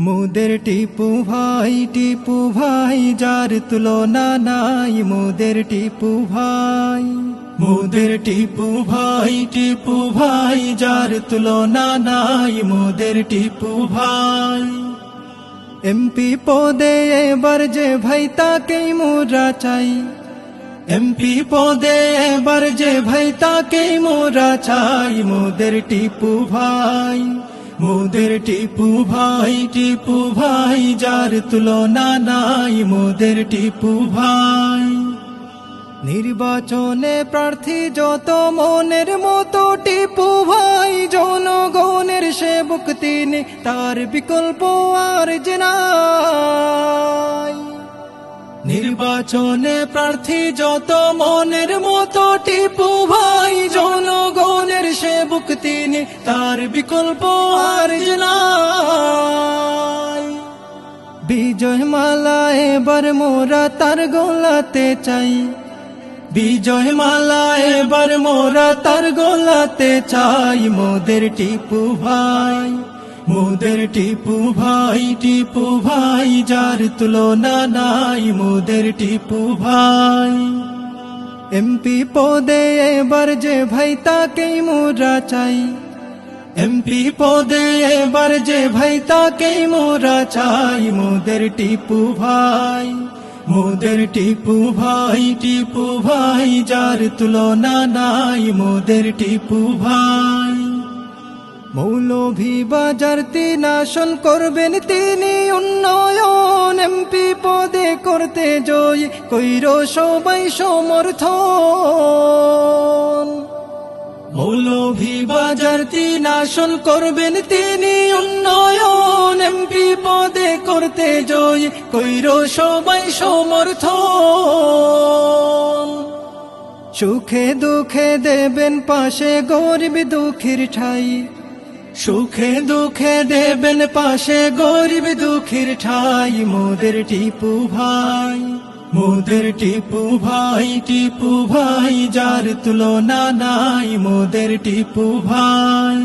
মোদের টিপু ভাই টিপু ভাই, যার তুলনা নাই মোদের টিপু ভাই। মোদের টিপু ভাই টিপু ভাই, যার তুলনা নাই মোদের টিপু ভাই। এমপি পদে এবার যে ভাই তাকে মোরা চাই। এমপি পদে এবার যে ভাই তাকে মোরা চাই মোদের টিপু ভাই। মোদের টিপু ভাই টিপু ভাই, যার তুলনা নাই মোদের টিপু ভাই। নির্বাচনে প্রার্থী যত মনের মতো টিপু ভাই, জনগণের সেবক তিনি, তার বিকল্প আর যে নির্বাচনে প্রার্থী যত মনের মতো টিপু ভাই, জনগণের সেবক তিনি, তার বিকল্প আর বিজয় মালা এবার মোরা তার গোলাতে চাই। বিজয় মালা এবার মোরা তার গোলাতে চাই, মোদের টিপু ভাই। মোদের টিপু ভাই টিপু ভাই, যার তুলনা নাই মোদের টিপু ভাই। এমপি পদে এবার যে ভাই, তাকেই মোরা চাই। এমপি পদে এবার যে ভাই, তাকেই মোরা চাই। মোদের টিপু ভাই, মোদের টিপু ভাই টিপু ভাই, যার তুলনা নাই মোদের টিপু ভাই। মৌলভী বাজার তিনাশন করবেন তিনি, উন্নয়ন এমপি পদে করতে জয় কইর সবাই সমর্থন। মৌলভী বাজার তিনাশন করবেন তিনি, উন্নয়ন এমপি পদে করতে জয় কইর সবাই সমর্থন। সুখে দুঃখে দেবেন পাশে গরিব দুঃখীর ঠাই। সুখে দুঃখে দেবেন পাশে গরিব দুঃখের ঠাই। মোদের টিপু ভাই, মোদের টিপু ভাই টিপু ভাই, যার তুলনা নাই। মোদের টিপু ভাই।